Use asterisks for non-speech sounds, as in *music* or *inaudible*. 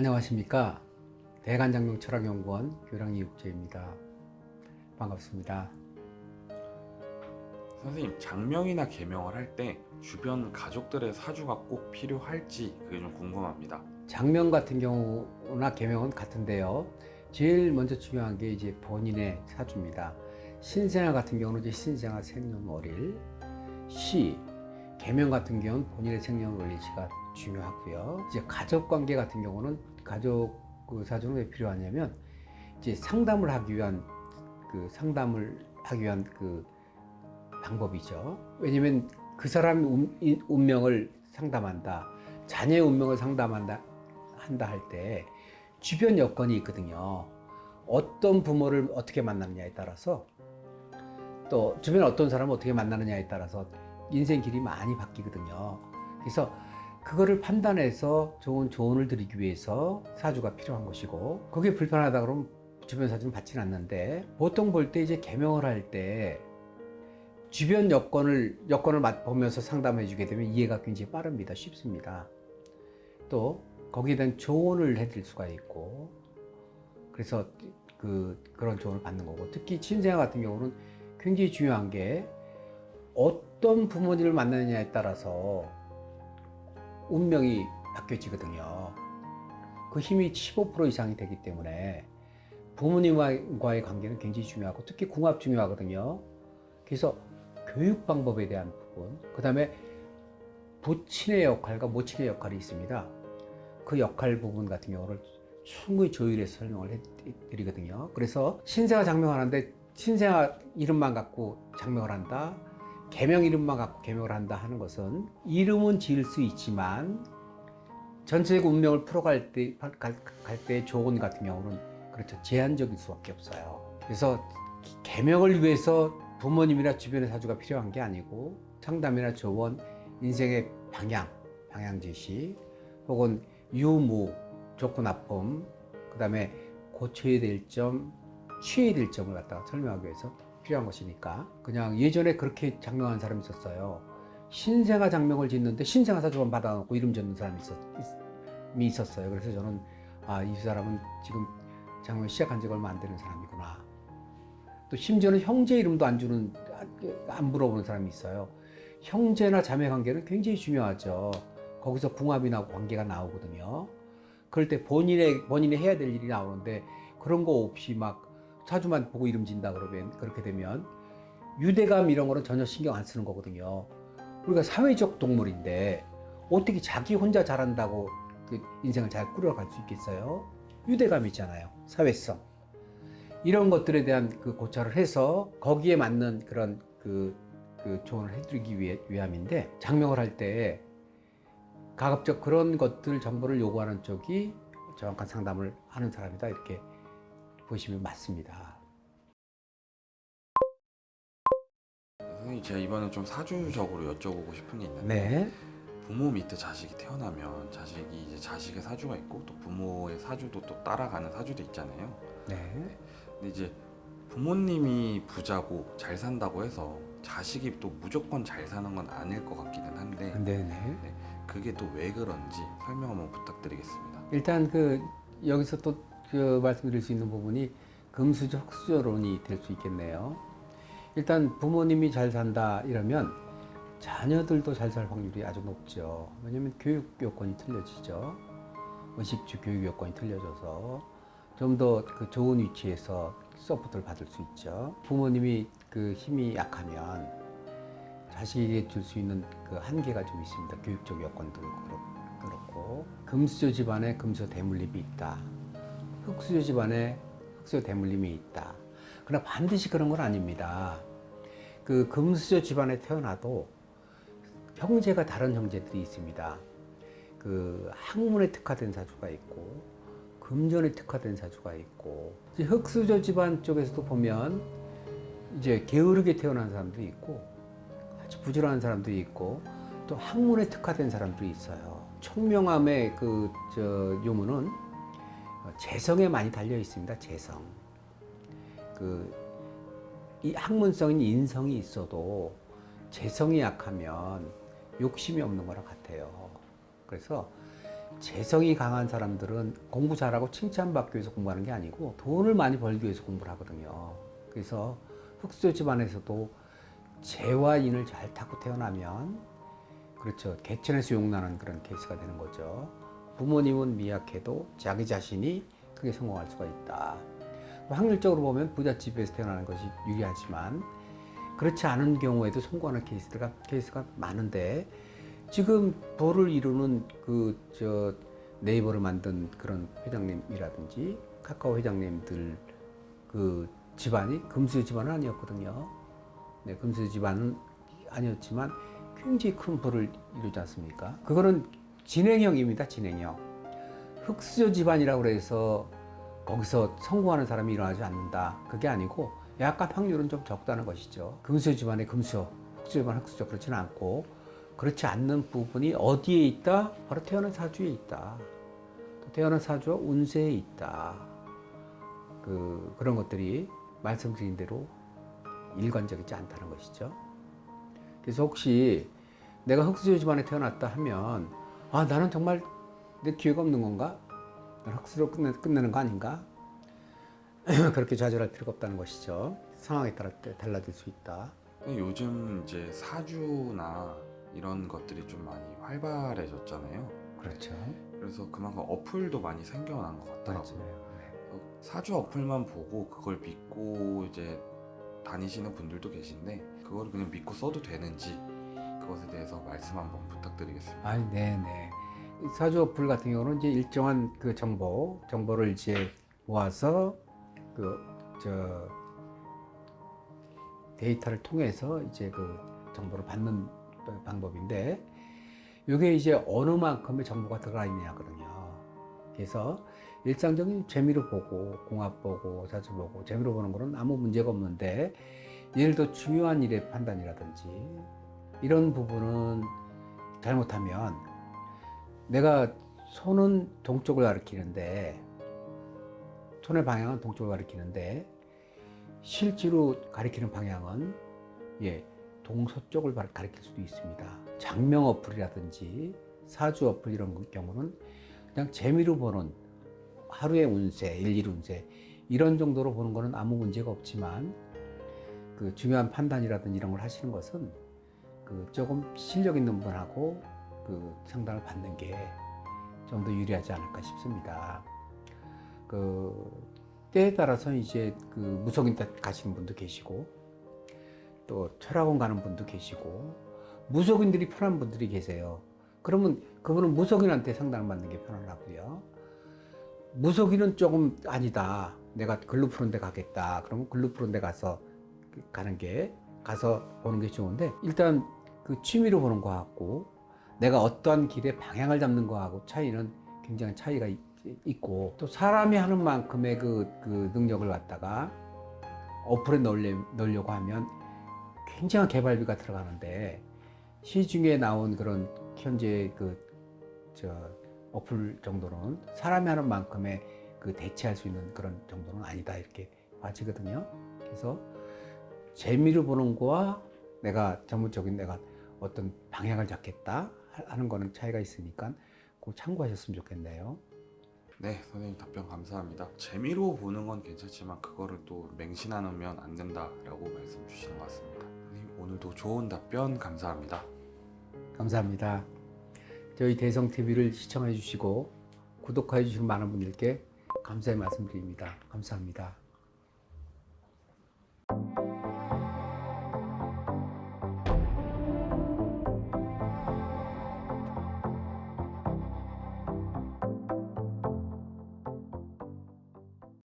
안녕하십니까 대간장명 철학연구원 교량이 육재입니다. 반갑습니다. 선생님 장명이나 개명을 할 때 주변 가족들의 사주가 꼭 필요할지 그게 좀 궁금합니다. 장명 같은 경우나 개명은 같은데요. 제일 먼저 중요한 게 이제 본인의 사주입니다. 신생아 같은 경우는 이제 신생아 생년월일, 시, 개명 같은 경우는 본인의 생년월일시가 중요하고요. 이제 가족 관계 같은 경우는 가족 그 사주는 왜 필요하냐면 이제 상담을 하기 위한 그 상담을 하기 위한 그 방법이죠. 왜냐면 그 사람 운명을 상담한다. 자녀의 운명을 상담한다 한다 할 때 주변 여건이 있거든요. 어떤 부모를 어떻게 만나느냐에 따라서 또 주변에 어떤 사람을 어떻게 만나느냐에 따라서 인생 길이 많이 바뀌거든요. 그래서 그거를 판단해서 좋은 조언을 드리기 위해서 사주가 필요한 것이고 그게 불편하다 그러면 주변 사주는 받지는 않는데 보통 볼 때 이제 개명을 할 때 주변 여건을 여건을 맛보면서 상담해 주게 되면 이해가 굉장히 빠릅니다. 쉽습니다. 또 거기에 대한 조언을 해드릴 수가 있고 그래서 그 그런 조언을 받는 거고 특히 친생아 같은 경우는 굉장히 중요한 게 어떤 부모님을 만나느냐에 따라서 운명이 바뀌어지거든요. 그 힘이 15% 이상이 되기 때문에 부모님과의 관계는 굉장히 중요하고 특히 궁합 중요하거든요. 그래서 교육 방법에 대한 부분, 그 다음에 부친의 역할과 모친의 역할이 있습니다. 그 역할 부분 같은 경우를 충분히 조율해서 설명을 해드리거든요. 그래서 신생아 장명하는데 신생아 이름만 갖고 장명을 한다. 개명 이름만 갖고 개명을 한다 하는 것은 이름은 지을 수 있지만 전체적 운명을 풀어갈 때, 갈때 조언 같은 경우는 그렇죠. 제한적일 수밖에 없어요. 그래서 개명을 위해서 부모님이나 주변의 사주가 필요한 게 아니고 상담이나 조언, 인생의 방향, 방향 제시, 혹은 유무, 좋고 나쁨, 그 다음에 고쳐야 될 점, 취해야 될 점을 갖다가 설명하기 위해서 필요한 것이니까 그냥 예전에 그렇게 장명한 사람이 있었어요. 신생아 장명을 짓는데 신생아 사주만 받아놓고 이름 짓는 사람이 있었, 이 있었어요. 그래서 저는 아, 이 사람은 지금 장명 시작한 지가 얼마 안 되는 사람이구나. 또 심지어는 형제 이름도 안 주는 안 물어보는 사람이 있어요. 형제나 자매 관계는 굉장히 중요하죠. 거기서 궁합이 나고 관계가 나오거든요. 그럴 때 본인의 본인이 해야 될 일이 나오는데 그런 거 없이 막 사주만 보고 이름 진다 그러면 그렇게 되면 유대감 이런 거는 전혀 신경 안 쓰는 거거든요. 우리가 사회적 동물인데 어떻게 자기 혼자 잘한다고 그 인생을 잘 꾸려갈 수 있겠어요? 유대감 있잖아요. 사회성. 이런 것들에 대한 그 고찰을 해서 거기에 맞는 그런 그, 그 조언을 해드리기 위해, 위함인데 장명을 할 때 가급적 그런 것들 정보를 요구하는 쪽이 정확한 상담을 하는 사람이다 이렇게 보시면 맞습니다. 선생님 제가 이번에 좀 사주적으로 여쭤보고 싶은 게 있는데 네. 부모 밑에 자식이 태어나면 자식이 이제 자식의 사주가 있고 또 부모의 사주도 또 따라가는 사주도 있잖아요. 네. 근데 이제 부모님이 부자고 잘 산다고 해서 자식이 또 무조건 잘 사는 건 아닐 것 같기는 한데 네네. 그게 또 왜 그런지 설명 한번 부탁드리겠습니다. 일단 그 여기서 또 그 말씀드릴 수 있는 부분이 금수저 흑수저론이 될 수 있겠네요. 일단 부모님이 잘 산다 이러면 자녀들도 잘 살 확률이 아주 높죠. 왜냐하면 교육 요건이 틀려지죠. 의식주 교육 요건이 틀려져서 좀 더 그 좋은 위치에서 서포트를 받을 수 있죠. 부모님이 그 힘이 약하면 자식에게 줄 수 있는 그 한계가 좀 있습니다. 교육적 여건도 그렇- 그렇고 금수저 집안에 금수저 대물림이 있다. 흑수저 집안에 흑수저 대물림이 있다. 그러나 반드시 그런 건 아닙니다. 그 금수저 집안에 태어나도 형제가 다른 형제들이 있습니다. 그 학문에 특화된 사주가 있고 금전에 특화된 사주가 있고 흑수저 집안 쪽에서도 보면 이제 게으르게 태어난 사람도 있고 아주 부지런한 사람도 있고 또 학문에 특화된 사람도 있어요. 총명함의 그 저 요문은 재성에 많이 달려 있습니다. 재성. 그 이 학문성인 인성이 있어도 재성이 약하면 욕심이 없는 거랑 같아요. 그래서 재성이 강한 사람들은 공부 잘하고 칭찬받기 위해서 공부하는 게 아니고 돈을 많이 벌기 위해서 공부를 하거든요. 그래서 흑수저 집안에서도 재와 인을 잘 타고 태어나면 그렇죠. 개천에서 용나는 그런 케이스가 되는 거죠. 부모님은 미약해도 자기 자신이 크게 성공할 수가 있다. 확률적으로 보면 부잣집에서 태어나는 것이 유리하지만 그렇지 않은 경우에도 성공하는 케이스가 케이스가 많은데 지금 부를 이루는 그 저 네이버를 만든 그런 회장님이라든지 카카오 회장님들 그 집안이 금수 집안은 아니었거든요. 네, 금수 집안은 아니었지만 굉장히 큰 부를 이루지 않습니까? 그거는 진행형입니다. 진행형. 흑수저 집안이라고 해서 거기서 성공하는 사람이 일어나지 않는다. 그게 아니고 약간 확률은 좀 적다는 것이죠. 금수저 집안의 금수저, 흑수저 집안 흑수저 그렇지는 않고 그렇지 않는 부분이 어디에 있다? 바로 태어난 사주에 있다. 또 태어난 사주와 운세에 있다. 그 그런 것들이 말씀드린 대로 일관적이지 않다는 것이죠. 그래서 혹시 내가 흑수저 집안에 태어났다 하면 아 나는 정말 내 기회가 없는 건가? 난 흑수로 끝내, 끝내는 거 아닌가? *clears throat* 그렇게 좌절할 필요가 없다는 것이죠. 상황에 따라 달라질 수 있다. 요즘 이제 사주나 이런 것들이 좀 많이 활발해졌잖아요. 그렇죠. 그래서 그만큼 어플도 많이 생겨난 것. 같더라고요. 네. 어, 사주 어플만 보고 그걸 믿고 이제 다니시는 분들도 계신데 그거를 그냥 믿고 써도 되는지 그 것에 대해서 말씀 한번 부탁드리겠습니다. 아, 네 네. 사주 어플 같은 경우는 이제 일정한 그 정보, 정보를 이제 모아서 그 저 데이터를 통해서 이제 그 정보를 받는 방법인데 이게 이제 어느 만큼의 정보가 들어가 있냐거든요. 그래서 일상적인 재미로 보고 공합 보고 사주 보고 재미로 보는 거는 아무 문제가 없는데 예를 들어 중요한 일의 판단이라든지 이런 부분은 잘못하면 내가 손은 동쪽을 가리키는데 손의 방향은 동쪽을 가리키는데 실제로 가리키는 방향은 예 동서쪽을 가- 가리킬 수도 있습니다. 장명 어플이라든지 사주 어플 이런 경우는 그냥 재미로 보는 하루의 운세, 일일 운세 이런 정도로 보는 거는 아무 문제가 없지만 그 중요한 판단이라든지 이런 걸 하시는 것은 그 조금 실력 있는 분하고 그 상담을 받는 게 좀 더 유리하지 않을까 싶습니다. 그 때에 따라서 이제 그 무속인 때 가시는 분도 계시고 또 철학원 가는 분도 계시고 무속인들이 편한 분들이 계세요. 그러면 그분은 무속인한테 상담을 받는 게 편하고요. 무속인은 조금 아니다. 내가 글로 푸는 데 가겠다. 그러면 글로 푸는 데 가서 가는 게 가서 보는 게 좋은데 일단 그 취미로 보는 거하고 내가 어떠한 길의 방향을 잡는 거하고 차이는 굉장히 차이가 있, 있고 또 사람이 하는 만큼의 그, 그 능력을 갖다가 어플에 넣으려, 넣으려고 하면 굉장한 개발비가 들어가는데 시중에 나온 그런 현재 그 저 어플 정도는 사람이 하는 만큼의 그 대체할 수 있는 그런 정도는 아니다 이렇게 봐지거든요. 그래서 재미를 보는 거와 내가 전문적인 내가 어떤 방향을 잡겠다 하는 거는 차이가 있으니까 꼭 참고하셨으면 좋겠네요. 네, 선생님 답변 감사합니다. 재미로 보는 건 괜찮지만 그거를 또 맹신하면 안 된다라고 말씀 주시는 것 같습니다. 선생님 오늘도 좋은 답변 감사합니다. 감사합니다. 저희 대성 TV를 시청해 주시고 구독해 주시는 많은 분들께 감사의 말씀드립니다. 감사합니다.